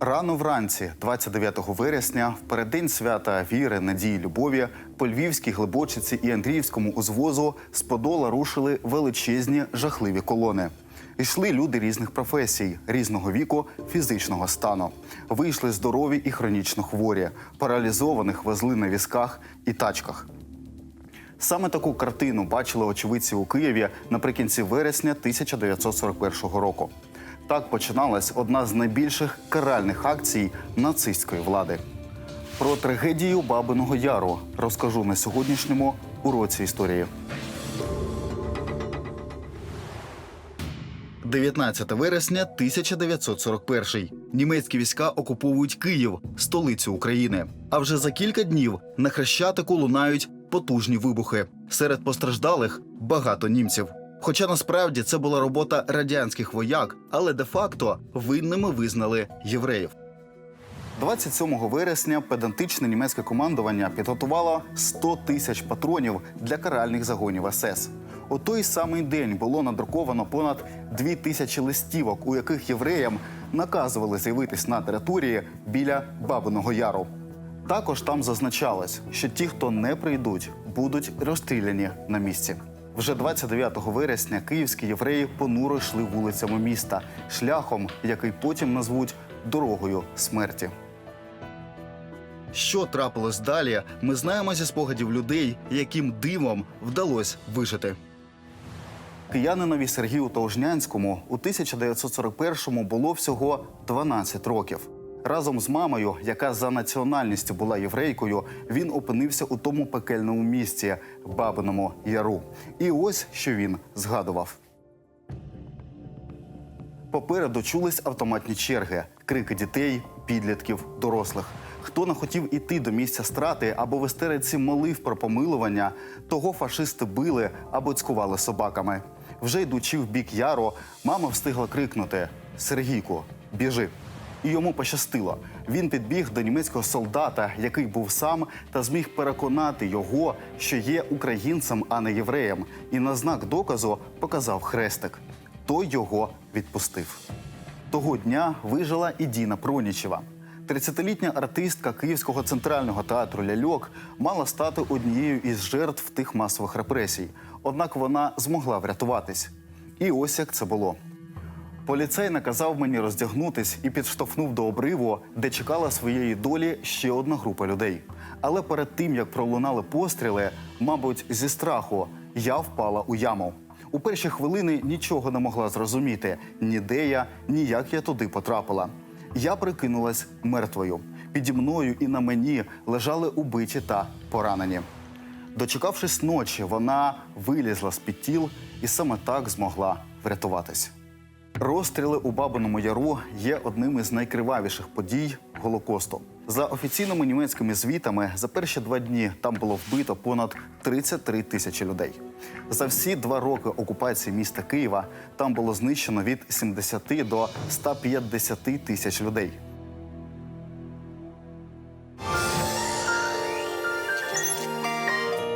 Рано вранці, 29 вересня, в переддень свята віри, надії, любові, по Львівській Глибочиці і Андріївському узвозу з Подола рушили величезні жахливі колони. Йшли люди різних професій, різного віку, фізичного стану. Вийшли здорові і хронічно хворі, паралізованих везли на візках і тачках. Саме таку картину бачили очевидці у Києві наприкінці вересня 1941 року. Так починалась одна з найбільших каральних акцій нацистської влади. Про трагедію Бабиного Яру розкажу на сьогоднішньому уроці історії. 19 вересня 1941. Німецькі війська окуповують Київ, столицю України. А вже за кілька днів на хрещатику лунають потужні вибухи. Серед постраждалих багато німців. Хоча насправді це була робота радянських вояк, але де-факто винними визнали євреїв. 27 вересня педантичне німецьке командування підготувало 100 тисяч патронів для каральних загонів СС. У той самий день було надруковано понад 2 тисячі листівок, у яких євреям наказували з'явитись на території біля Бабиного Яру. Також там зазначалось, що ті, хто не прийдуть, будуть розстріляні на місці. Вже 29 вересня київські євреї понуро йшли вулицями міста, шляхом, який потім назвуть дорогою смерті. Що трапилось далі, ми знаємо зі спогадів людей, яким дивом вдалося вижити. Киянинові Сергію Толжнянському у 1941-му було всього 12 років. Разом з мамою, яка за національністю була єврейкою, він опинився у тому пекельному місці Бабиному Яру. І ось що він згадував. Попереду чулись автоматні черги, крики дітей, підлітків, дорослих. Хто не хотів іти до місця страти або в істериці молив про помилування, того фашисти били або цькували собаками. Вже йдучи в бік яру, мама встигла крикнути: Сергійку, біжи! І йому пощастило. Він підбіг до німецького солдата, який був сам, та зміг переконати його, що є українцем, а не євреєм, і на знак доказу показав хрестик. Той його відпустив. Того дня вижила і Діна Пронічева. 30-літня артистка Київського центрального театру Ляльок мала стати однією із жертв тих масових репресій. Однак вона змогла врятуватись. І ось як це було. Поліцей наказав мені роздягнутись і підштовхнув до обриву, де чекала своєї долі ще одна група людей. Але перед тим як пролунали постріли, мабуть, зі страху, я впала у яму. У перші хвилини нічого не могла зрозуміти ні де я, ні як я туди потрапила. Я прикинулась мертвою. Піді мною і на мені лежали убиті та поранені. Дочекавшись ночі, вона вилізла з під тіл і саме так змогла врятуватись. Розстріли у Бабиному Яру є одним із найкривавіших подій Голокосту. За офіційними німецькими звітами, за перші два дні там було вбито понад 33 тисячі людей. За всі два роки окупації міста Києва там було знищено від 70 до 150 тисяч людей.